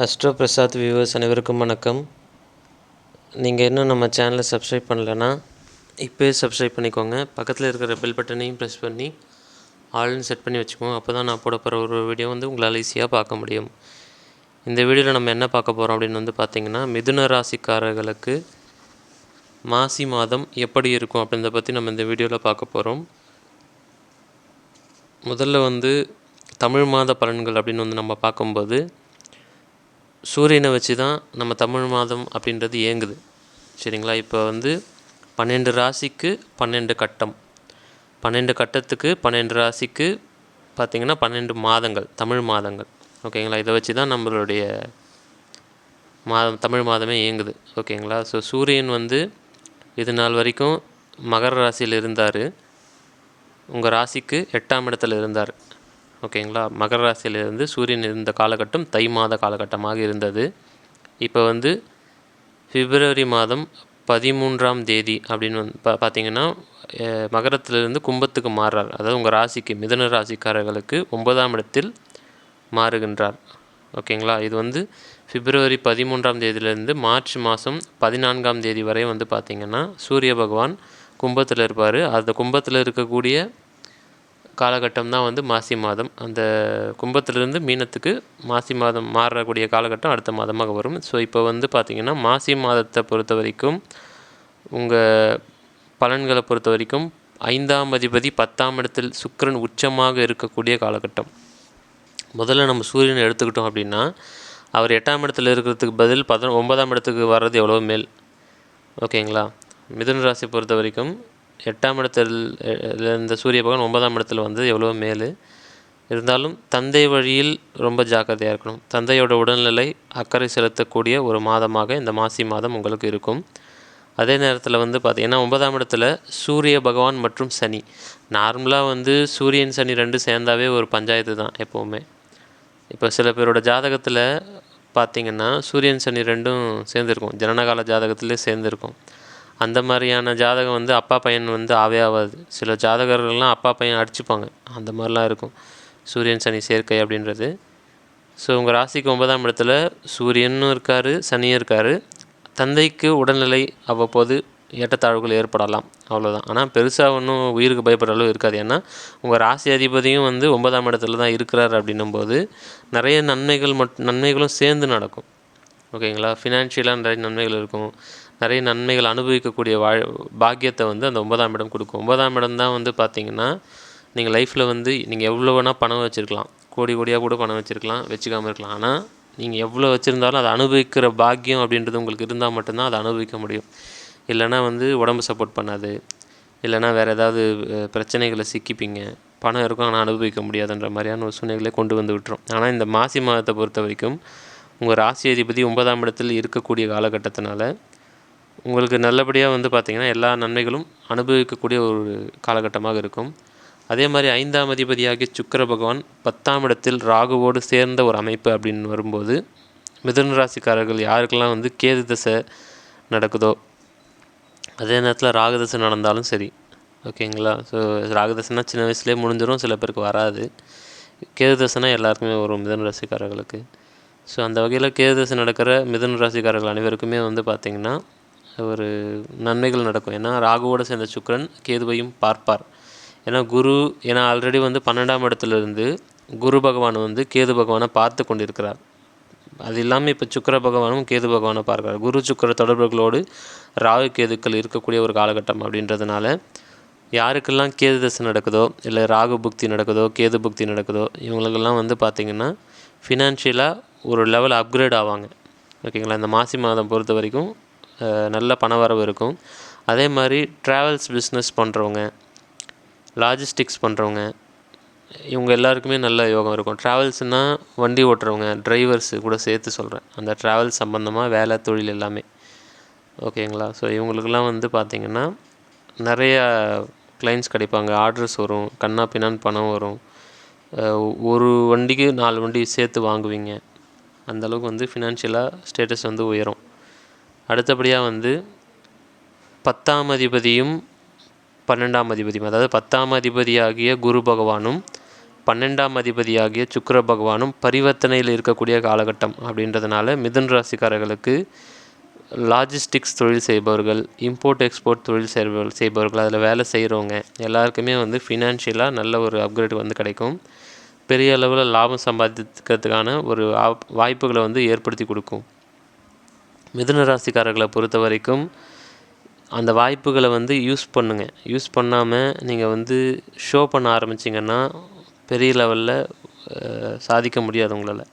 Astro Prasad viewers அனைவருக்கும் வணக்கம். நீங்கள் இன்னும் நம்ம சேனலை சப்ஸ்கிரைப் பண்ணலன்னா இப்போயே சப்ஸ்கிரைப் பண்ணிக்கோங்க. பக்கத்தில் இருக்கிற பெல் பட்டனையும் ப்ரெஸ் பண்ணி ஆல்னு செட் பண்ணி வச்சுக்கோங்க அப்போ தான் நான் போட போகிற ஒரு வீடியோ வந்து உங்களால் ஈஸியாக பார்க்க முடியும். இந்த வீடியோவில் நம்ம என்ன பார்க்க போகிறோம் அப்படின்னு வந்து பார்த்திங்கன்னா மிதுன ராசிக்காரர்களுக்கு மாசி மாதம் எப்படி இருக்கும் அப்படின்றத பற்றி நம்ம இந்த வீடியோவில் பார்க்க போகிறோம் முதல்ல வந்து தமிழ் மாத பலன்கள் அப்படின்னு வந்து நம்ம பார்க்கும்போது சூரியனை வச்சு தான் நம்ம தமிழ் மாதம் அப்படின்றது இயங்குது. சரிங்களா? இப்போ வந்து பன்னெண்டு ராசிக்கு பன்னெண்டு கட்டம். பன்னெண்டு கட்டத்துக்கு பன்னெண்டு ராசிக்கு பார்த்திங்கன்னா பன்னெண்டு மாதங்கள் தமிழ் மாதங்கள். ஓகேங்களா? இதை வச்சு தான் நம்மளுடைய மாதம் தமிழ் மாதமே இயங்குது. ஓகேங்களா? ஸோ சூரியன் வந்து இது நாள் வரைக்கும் மகர ராசியில் இருந்தார். உங்கள் ராசிக்கு எட்டாம் இடத்துல இருந்தார். ஓகேங்களா? மகர ராசியிலிருந்து சூரியன் இருந்த காலகட்டம் தை மாத காலகட்டமாக இருந்தது. இப்போ வந்து பிப்ரவரி மாதம் பதிமூன்றாம் தேதி அப்படின்னு வந்து பா பார்த்தீங்கன்னா மகரத்திலிருந்து கும்பத்துக்கு மாறுறார். அதாவது உங்கள் ராசிக்கு மிதன ராசிக்காரர்களுக்கு ஒன்பதாம் இடத்தில் மாறுகின்றார். ஓகேங்களா? இது வந்து பிப்ரவரி பதிமூன்றாம் தேதியிலேருந்து மார்ச் மாதம் பதினான்காம் தேதி வரை வந்து பார்த்திங்கன்னா சூரிய பகவான் கும்பத்தில் இருப்பார். அந்த கும்பத்தில் இருக்கக்கூடிய காலகட்டம் தான் வந்து மாசி மாதம். அந்த கும்பத்திலிருந்து மீனத்துக்கு மாசி மாதம் மாறக்கூடிய காலகட்டம் அடுத்த மாதமாக வரும். ஸோ இப்போ வந்து பார்த்திங்கன்னா மாசி மாதத்தை பொறுத்த வரைக்கும் உங்கள் பலன்களை பொறுத்த வரைக்கும் ஐந்தாம் அதிபதி பத்தாம் இடத்தில் சுக்கிரன் உச்சமாக இருக்கக்கூடிய காலகட்டம். முதல்ல நம்ம சூரியனை எடுத்துக்கிட்டோம் அப்படின்னா அவர் எட்டாம் இடத்துல இருக்கிறதுக்கு பதில் பத ஒன்பதாம் இடத்துக்கு வர்றது எவ்வளோ மேல்? ஓகேங்களா? மிதுன ராசி பொறுத்த வரைக்கும் எட்டாம் இடத்தில் இருந்த சூரிய பகவான் ஒன்பதாம் இடத்துல வந்து எவ்வளோ மேல். இருந்தாலும் தந்தை வழியில் ரொம்ப ஜாக்கிரதையாக இருக்கணும். தந்தையோட உடல்நிலை அக்கறை செலுத்தக்கூடிய ஒரு மாதமாக இந்த மாசி மாதம் உங்களுக்கு இருக்கும். அதே நேரத்தில் வந்து பார்த்தீங்கன்னா ஒன்பதாம் இடத்துல சூரிய பகவான் மற்றும் சனி. நார்மலாக வந்து சூரியன் சனி ரெண்டு சேர்ந்தாவே ஒரு பஞ்சாயத்து தான் எப்போவுமே. இப்போ சில பேரோட ஜாதகத்தில் பார்த்திங்கன்னா சூரியன் சனி ரெண்டும் சேர்ந்துருக்கும். ஜனனகால ஜாதகத்திலே சேர்ந்துருக்கும். அந்த மாதிரியான ஜாதகம் வந்து அப்பா பையன் வந்து ஆவே ஆகாது சில ஜாதகர்கள்லாம் அப்பா பையன் அடிச்சுப்பாங்க. அந்த மாதிரிலாம் இருக்கும். சூரியன் சனி சேர்க்கை அப்படின்றது. ஸோ உங்கள் ராசிக்கு ஒன்பதாம் இடத்துல சூரியனும் இருக்கார் சனியும் இருக்கார். தந்தைக்கு உடல்நிலை அவ்வப்போது ஏற்றத்தாழ்வுகள் ஏற்படலாம். அவ்வளோதான் ஆனால் பெருசாக ஒன்றும் உயிருக்கு பயப்படுற அளவு இருக்காது. ஏன்னா உங்கள் ராசி அதிபதியும் வந்து ஒன்பதாம் இடத்துல தான் இருக்கிறார் அப்படின்னும் போது நிறைய நன்மைகள் மட் நன்மைகளும் சேர்ந்து நடக்கும். ஓகேங்களா? ஃபினான்ஷியலாக நிறைய நன்மைகள் இருக்கும். நிறைய நன்மைகள் அனுபவிக்கக்கூடிய வாழ் பாக்கியத்தை வந்து அந்த ஒன்பதாம் இடம் கொடுக்கும். ஒன்பதாம் இடம் தான் வந்து பார்த்தீங்கன்னா நீங்கள் லைஃப்பில் வந்து நீங்கள் எவ்வளோ வேணால் பணம் வச்சுருக்கலாம். கோடி கோடியாக கூட பணம் வச்சுருக்கலாம் வச்சுக்காமல் இருக்கலாம். ஆனால் நீங்கள் எவ்வளோ வச்சுருந்தாலும் அதை அனுபவிக்கிற பாக்கியம் அப்படின்றது உங்களுக்கு இருந்தால் மட்டும்தான் அதை அனுபவிக்க முடியும். இல்லைன்னா வந்து உடம்பு சப்போர்ட் பண்ணாது. இல்லைன்னா வேறு ஏதாவது பிரச்சனைகளை சிக்கிப்பீங்க. பணம் இருக்கும் ஆனால் அனுபவிக்க முடியாதுன்ற மாதிரியான ஒரு சூழ்நிலைகளை கொண்டு வந்து விட்டுரும். ஆனால் இந்த மாசி மாதத்தை பொறுத்த வரைக்கும் உங்கள் ராசி அதிபதி ஒன்பதாம் இடத்தில் இருக்கக்கூடிய காலகட்டத்தினால உங்களுக்கு நல்லபடியாக வந்து பார்த்திங்கன்னா எல்லா நன்மைகளும் அனுபவிக்கக்கூடிய ஒரு காலகட்டமாக இருக்கும். அதே மாதிரி ஐந்தாம் அதிபதியாகிய சுக்கர பகவான் பத்தாம் இடத்தில் ராகுவோடு சேர்ந்த ஒரு அமைப்பு அப்படின்னு வரும்போது மிதுன ராசிக்காரர்கள் யாருக்கெல்லாம் வந்து கேது தசை நடக்குதோ அதே நேரத்தில் ராகுதசை நடந்தாலும் சரி ஓகேங்களா? ஸோ ராகுதசைனா சின்ன வயசுலேயே முடிஞ்சிடும் சில பேருக்கு வராது. கேது தசைனா எல்லாருக்குமே வரும் மிதன ராசிக்காரர்களுக்கு. ஸோ அந்த வகையில் கேதுதசை நடக்கிற மிதுன ராசிக்காரர்கள் அனைவருக்குமே வந்து பார்த்திங்கன்னா ஒரு நன்மைகள் நடக்கும். ஏன்னா ராகுவோடு சேர்ந்த சுக்ரன் கேதுவையும் பார்ப்பார். ஏன்னா குரு ஏன்னா ஆல்ரெடி வந்து பன்னெண்டாம் இடத்துல இருந்து குரு பகவான் வந்து கேது பகவானை பார்த்து கொண்டிருக்கிறார். அது இல்லாமல் இப்போ சுக்கர பகவானும் கேது பகவானை பார்க்கிறார். குரு சுக்கிர தொடர்புகளோடு ராகு கேதுக்கள் இருக்கக்கூடிய ஒரு காலகட்டம் அப்படின்றதுனால யாருக்கெல்லாம் கேது தசை நடக்குதோ இல்லை ராகு புக்தி நடக்குதோ கேது புக்தி நடக்குதோ இவங்களுக்கெல்லாம் வந்து பார்த்திங்கன்னா ஃபினான்ஷியலாக ஒரு லெவல் அப்கிரேட் ஆவாங்க. ஓகேங்களா இந்த மாசி மாதம் பொறுத்த வரைக்கும் நல்ல பணவரவு இருக்கும். அதே மாதிரி ட்ராவல்ஸ் பிஸ்னஸ் பண்ணுறவங்க லாஜிஸ்டிக்ஸ் பண்ணுறவங்க இவங்க எல்லாருக்குமே நல்ல யோகம் இருக்கும். ட்ராவல்ஸ்னால் வண்டி ஓட்டுறவங்க டிரைவர்ஸு கூட சேர்த்து சொல்கிறேன் அந்த ட்ராவல்ஸ் சம்மந்தமாக வேலை தொழில் எல்லாமே. ஓகேங்களா ஸோ இவங்களுக்கெல்லாம் வந்து பார்த்திங்கன்னா நிறைய கிளைண்ட்ஸ் கிடைப்பாங்க. ஆர்டர்ஸ் வரும். கண்ணா பின்னான்னு பணம் வரும். ஒரு வண்டிக்கு நாலு வண்டி சேர்த்து வாங்குவீங்க. அந்தளவுக்கு வந்து ஃபினான்ஷியலாக ஸ்டேட்டஸ் வந்து உயரும். அடுத்தபடியாக வந்து பத்தாம் அதிபதியும் பன்னெண்டாம் அதிபதியும் அதாவது பத்தாம் அதிபதியாகிய குரு பகவானும் பன்னெண்டாம் அதிபதியாகிய சுக்கர பகவானும் பரிவர்த்தனையில் இருக்கக்கூடிய காலகட்டம் அப்படின்றதுனால மிதுன் ராசிக்காரர்களுக்கு லாஜிஸ்டிக்ஸ் தொழில் செய்பவர்கள் இம்போர்ட் எக்ஸ்போர்ட் தொழில் செய்பவர்கள் செய்பவர்கள் அதில் வேலை செய்கிறவங்க எல்லாருக்குமே வந்து ஃபினான்ஷியலாக நல்ல ஒரு அப்கிரேட் வந்து கிடைக்கும். பெரிய அளவில் லாபம் சம்பாதிக்கிறதுக்கான ஒரு ஆப்- வாய்ப்புகளை வந்து ஏற்படுத்தி கொடுக்கும். மிதுன ராசிக்காரர்களை பொறுத்த வரைக்கும் அந்த வாய்ப்புகளை வந்து யூஸ் பண்ணுங்கள் யூஸ் பண்ணாமல் நீங்கள் வந்து ஷோ பண்ண ஆரம்பிச்சிங்கன்னா பெரிய லெவலில் சாதிக்க முடியாது உங்களால்.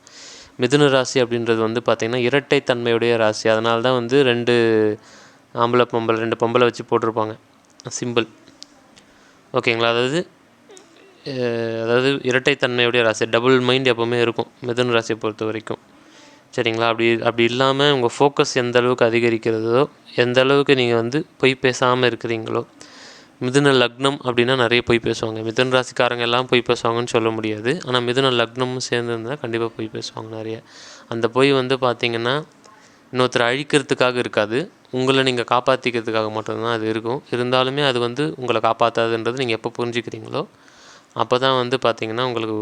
மிதுன ராசி அப்படின்றது வந்து பார்த்திங்கன்னா இரட்டைத்தன்மையுடைய ராசி. அதனால தான் வந்து ரெண்டு ஆம்பளை பொம்பளை ரெண்டு பொம்பளை வச்சு போட்டிருப்பாங்க. சிம்பிள். ஓகேங்களா? அதாவது அதாவது இரட்டைத்தன்மையுடைய ராசி டபுள் மைண்ட் எப்போவுமே இருக்கும் மிதுன ராசியை பொறுத்த வரைக்கும். சரிங்களா? அப்படி அப்படி இல்லாமல் உங்கள் ஃபோக்கஸ் எந்த அளவுக்கு அதிகரிக்கிறதோ எந்த அளவுக்கு நீங்கள் வந்து பொய் பேசாமல் இருக்கிறீங்களோ மிதுன லக்னம் அப்படின்னா நிறைய பொய் பேசுவாங்க. மிதுன ராசிக்காரங்க எல்லாம் பொய் பேசுவாங்கன்னு சொல்ல முடியாது. ஆனால் மிதுன லக்னமும் சேர்ந்துருந்தா கண்டிப்பாக பொய் பேசுவாங்க நிறைய. அந்த பொய் வந்து பார்த்திங்கன்னா இன்னொருத்தரை அழிக்கிறதுக்காக இருக்காது. உங்களை நீங்கள் காப்பாற்றிக்கிறதுக்காக மட்டும்தான் அது இருக்கும். இருந்தாலுமே அது வந்து உங்களை காப்பாற்றாதுன்றது நீங்கள் எப்போ புரிஞ்சுக்கிறீங்களோ அப்போ தான் வந்து பார்த்தீங்கன்னா உங்களுக்கு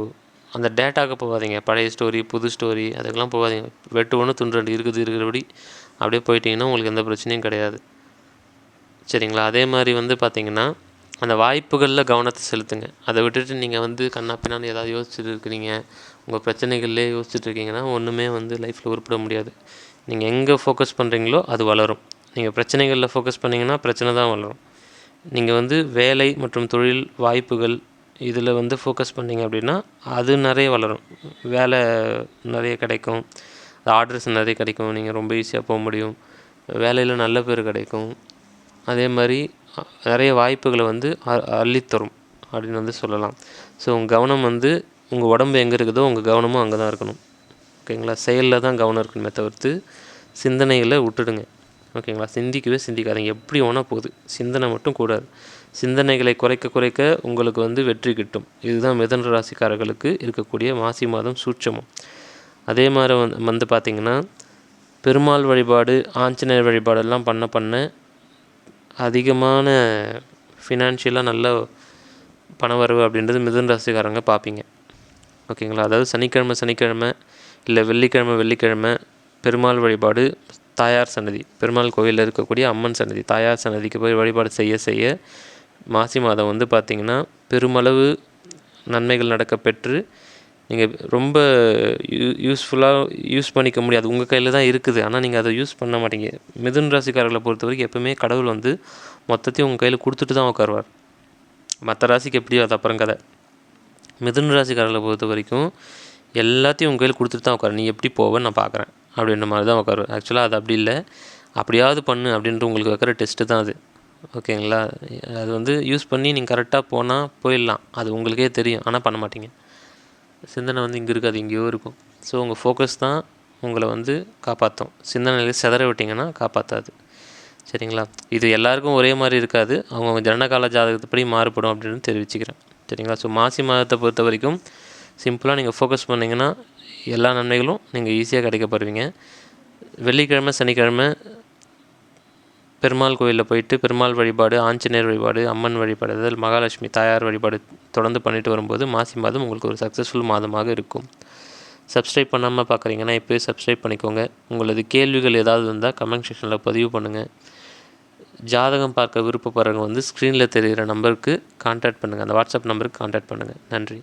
அந்த டேட்டாக்கு போகாதீங்க. பழைய ஸ்டோரி புது ஸ்டோரி அதுக்கெல்லாம் போகாதீங்க. வெட்டு ஒன்று துண்டு ரெண்டு இருக்குது இருக்கிறபடி அப்படியே போயிட்டீங்கன்னா உங்களுக்கு எந்த பிரச்சனையும் கிடையாது. சரிங்களா? அதே மாதிரி வந்து பார்த்திங்கன்னா அந்த வாய்ப்புகளில் கவனத்தை செலுத்துங்க. அதை விட்டுட்டு நீங்கள் வந்து கண்ணா பின்னான்னு ஏதாவது யோசிச்சுட்டு இருக்கிறீங்க உங்கள் பிரச்சனைகள்லே யோசிச்சுட்டு இருக்கீங்கன்னா ஒன்றுமே வந்து லைஃப்பில் உருப்பிட முடியாது. நீங்கள் எங்கே ஃபோக்கஸ் பண்ணுறீங்களோ அது வளரும். நீங்கள் பிரச்சனைகளில் ஃபோக்கஸ் பண்ணிங்கன்னா பிரச்சனை தான் வளரும். நீங்கள் வந்து வேலை மற்றும் தொழில் வாய்ப்புகள் இதில் வந்து ஃபோக்கஸ் பண்ணிங்க அப்படின்னா அது நிறைய வளரும். வேலை நிறைய கிடைக்கும். ஆர்டர்ஸ் நிறைய கிடைக்கும். நீங்கள் ரொம்ப ஈஸியாக போக முடியும். வேலையில் நல்ல பேர் கிடைக்கும். அதே மாதிரி நிறைய வாய்ப்புகளை வந்து அ- அள்ளித்தரும் அப்படின்னு வந்து சொல்லலாம். ஸோ உங்கள் கவனம் வந்து உங்கள் உடம்பு எங்கே இருக்குதோ உங்கள் கவனமும் அங்கே தான் இருக்கணும். ஓகேங்களா செயலில் தான் கவனம் இருக்கணுமே தவிர்த்து சிந்தனைகளை விட்டுடுங்க. ஓகேங்களா சிந்திக்கவே சிந்திக்காதீங்க. எப்படி வேணால் போகுது. சிந்தனை மட்டும் கூடாது. சிந்தனைகளை குறைக்க குறைக்க உங்களுக்கு வந்து வெற்றி கிட்டும். இதுதான் மிதன ராசிக்காரர்களுக்கு இருக்கக்கூடிய மாசி மாதம் சூட்சமம். அதே மாதிரி வந்து வந்து பார்த்திங்கன்னா பெருமாள் வழிபாடு ஆஞ்சநேயர் வழிபாடெல்லாம் பண்ண பண்ண அதிகமான ஃபினான்ஷியலாக நல்ல பணவரவு அப்படின்றது மிதன் ராசிக்காரங்க பார்ப்பீங்க ஓகேங்களா? அதாவது சனிக்கிழமை சனிக்கிழமை இல்லை வெள்ளிக்கிழமை வெள்ளிக்கிழமை பெருமாள் வழிபாடு தாயார் சன்னதி. பெருமாள் கோயிலில் இருக்கக்கூடிய அம்மன் சன்னதி தாயார் சன்னதிக்கு போய் வழிபாடு செய்ய செய்ய மாசி மாதம் வந்து பார்த்திங்கன்னா பெருமளவு நன்மைகள் நடக்க பெற்று நீங்கள் ரொம்ப யூ யூஸ்ஃபுல்லாக யூஸ் பண்ணிக்க முடியாது. உங்கள் கையில் தான் இருக்குது. ஆனால் நீங்கள் அதை யூஸ் பண்ண மாட்டீங்க. மிதுன் ராசிக்காரர்களை பொறுத்த வரைக்கும் எப்போவுமே கடவுள் வந்து மொத்தத்தையும் உங்கள் கையில் கொடுத்துட்டு தான் உட்காருவார். மற்ற ராசிக்கு எப்படியோ அது அப்புறம் கதை. மிதுன் ராசிக்காரர்களை பொறுத்த வரைக்கும் எல்லாத்தையும் உங்கள் கையில் கொடுத்துட்டு தான் உட்காரு. நீ எப்படி போவேன்னு நான் பார்க்குறேன் அப்படின்ற மாதிரி தான் உட்காருவேன் ஆக்சுவலாக அது அப்படி இல்லை. அப்படியாவது பண்ணு அப்படின்ட்டு உங்களுக்கு வைக்கிற டெஸ்ட்டு தான் அது. ஓகேங்களா? அது வந்து யூஸ் பண்ணி நீங்கள் கரெக்டாக போனால் போயிடலாம். அது உங்களுக்கே தெரியும். ஆனால் பண்ண மாட்டீங்க. சிந்தனை வந்து இங்கே இருக்காது எங்கேயோ இருக்கும். ஸோ உங்கள் ஃபோக்கஸ் தான் உங்களை வந்து காப்பாற்றும் சிந்தனையில சிதற விட்டிங்கன்னா காப்பாற்றாது சரிங்களா? இது எல்லாருக்கும் ஒரே மாதிரி இருக்காது. அவங்கவுங்க ஜனனகால ஜாதகத்துப்படி மாறுபடும் அப்படின்னு தெரிவிச்சுக்கிறேன். சரிங்களா? ஸோ மாசி மாதத்தை பொறுத்த வரைக்கும் சிம்பிளாக நீங்கள் ஃபோக்கஸ் பண்ணிங்கன்னா எல்லா நன்மைகளும் நீங்கள் ஈஸியாக கிடைக்கப்படுவீங்க வெள்ளிக்கிழமை சனிக்கிழமை பெருமாள் கோயிலில் போயிட்டு பெருமாள் வழிபாடு ஆஞ்சநேயர் வழிபாடு அம்மன் வழிபாடு அதில் மகாலட்சுமி தாயார் வழிபாடு தொடர்ந்து பண்ணிட்டு வரும்போது மாசி மாதம் உங்களுக்கு ஒரு சக்ஸஸ்ஃபுல் மாதமாக இருக்கும். சப்ஸ்கிரைப் பண்ணாமல் பார்க்குறீங்கன்னா இப்போயே சப்ஸ்கிரைப் பண்ணிக்கோங்க. உங்களது கேள்விகள் ஏதாவது இருந்தால் கமெண்ட் செக்ஷனில் பதிவு பண்ணுங்கள் ஜாதகம் பார்க்க விருப்பப்படுறவங்க வந்து ஸ்க்ரீனில் தெரிகிற நம்பருக்கு கான்டாக்ட் பண்ணுங்கள் அந்த வாட்ஸ்அப் நம்பருக்கு கான்டாக்ட் பண்ணுங்கள் நன்றி.